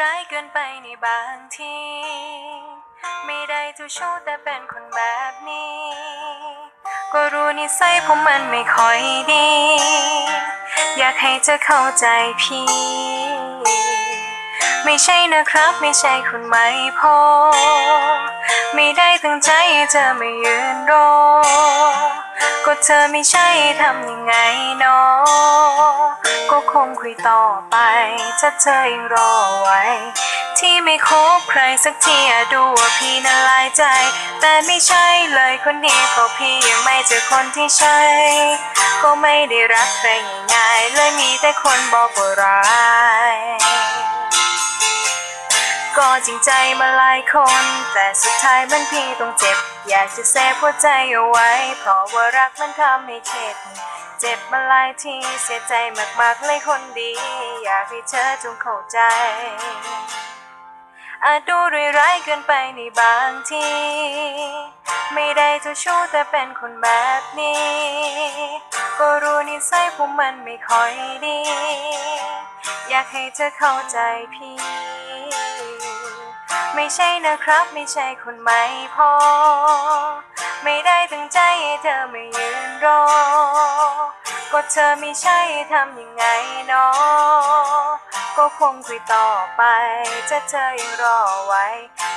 ร้ายเกินไปในบางที ไม่ได้เจ้าชู้แต่เป็นคนแบบนี้ ก็รู้นิสัยผมมันไม่ค่อยดี อยากให้เธอเข้าใจพี่ ไม่ใช่นะครับไม่ใช่คนไม่พอ ไม่ได้ตั้งใจให้เธอไม่ยืนรอก เธอไม่ใช่ทำยังไงเนาะก็คงคุยต่อไป ถ้าเธอยังรอไว้ ที่ไม่คบใครสักทีอะดูว่าพี่น่าลายใจ แต่ไม่ใช่เลยคนนี้เพราะพี่ยังไม่เจอคนที่ใช่ ก็ไม่ได้รักใครง่ายๆเลยมีแต่คนบอกว่าร้าย ริงใจมาหลายคน แต่สุดท้ายมันพี่ต้องเจ็บ อยากจะเซฟหัวใจเอาไว้ เพราะว่ารักมันทำให้เข็ดเจ็บมาหลายทีเสียใจมากๆเลยคนดี อยากให้เธอจงเข้าใจอาจดูร้ายๆเกินไปในบางที ไม่ได้เจ้าชู้แต่เป็นคนแบบนี้ ก็รู้นิสัยผมมันไม่ค่อยดี อยากให้เธอเข้าใจพี่ ไม่ใช่นะครับ ไม่ใช่คนไม่พอ ไม่ได้ตั้งใจให้เธอไม่ยืนรอ ก็เธอไม่ใช่ทำยังไงเนาะก็คงคุยต่อไปถ้าเธอยังรอไว้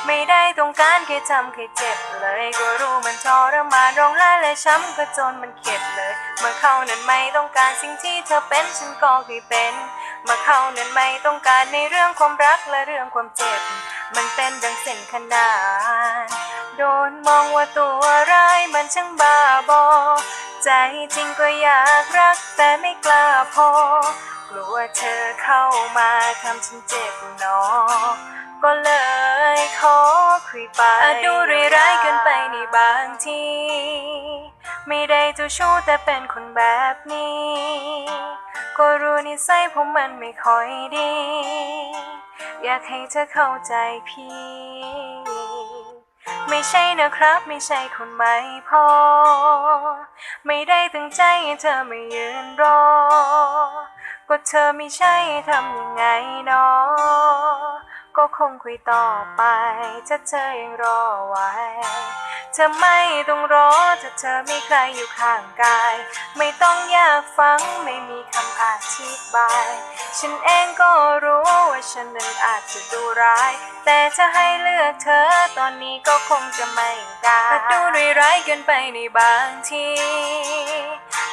ไม่ได้ต้องการแค่ทำแค่เจ็บเลย ก็รู้มันทรมานร้องไห้และช้ำก็จนมันเข็ดเลย เมื่อเขานั้นไม่ต้องการสิ่งที่เธอเป็นฉันก็เคยเป็น เมื่อเขานั้นไม่ต้องการในเรื่องความรักและเรื่องความเจ็บ มันเป็นดังเส้นขนานโดนมองว่าตัวร้ายมันช่างบ้าบอ ใจจริงก็อยากรักแต่ไม่กล้าพอ กลัวเธอเข้ามาทำฉันเจ็บหนอ ก็เลยขอคุยไปอดูร้ายๆเกินไปในบางที ไม่ได้เจ้าชู้แต่เป็นคนแบบนี้ ก็รู้นิสัยผมมันไม่ค่อยดี อยากให้เธอเข้าใจพี่ ไม่ใช่นะครับไม่ใช่คนไม่พอ ไม่ได้ตั้งใจให้เธอไม่ยืนรอ ก็เธอไม่ใช่ทำยังไงเนาะ ก็คงคุยต่อไปถ้าเธอยังรอไว้ เธอไม่ต้องรอถ้าเธอมีใครอยู่ข้างกาย ไม่ต้องอยากฟังไม่มีคำอธิบาย ฉันเองก็รู้ว่าฉันนั้นอาจจะดูร้าย แต่จะให้เลือกเธอตอนนี้ก็คงจะไม่ได้อาจดูร้ายเกินไปในบางที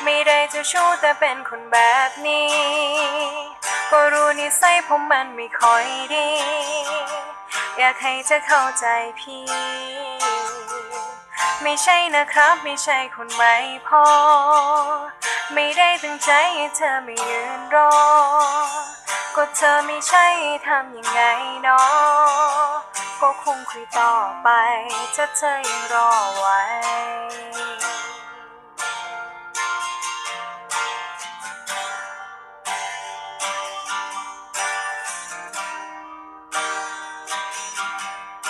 ไม่ได้จ้าชู้แต่เป็นคนแบบนี้ นิสัยผมมันไม่ค่อยดี อยากให้เธอเข้าใจพี่ ไม่ใช่นะครับ ไม่ใช่คนไม่พอ ไม่ได้ตั้งใจให้เธอไม่ยืนรอ ก็เธอไม่ใช่ทำยังไงเนาะก็คงคุยต่อไปถ้าเธอยังรอไว้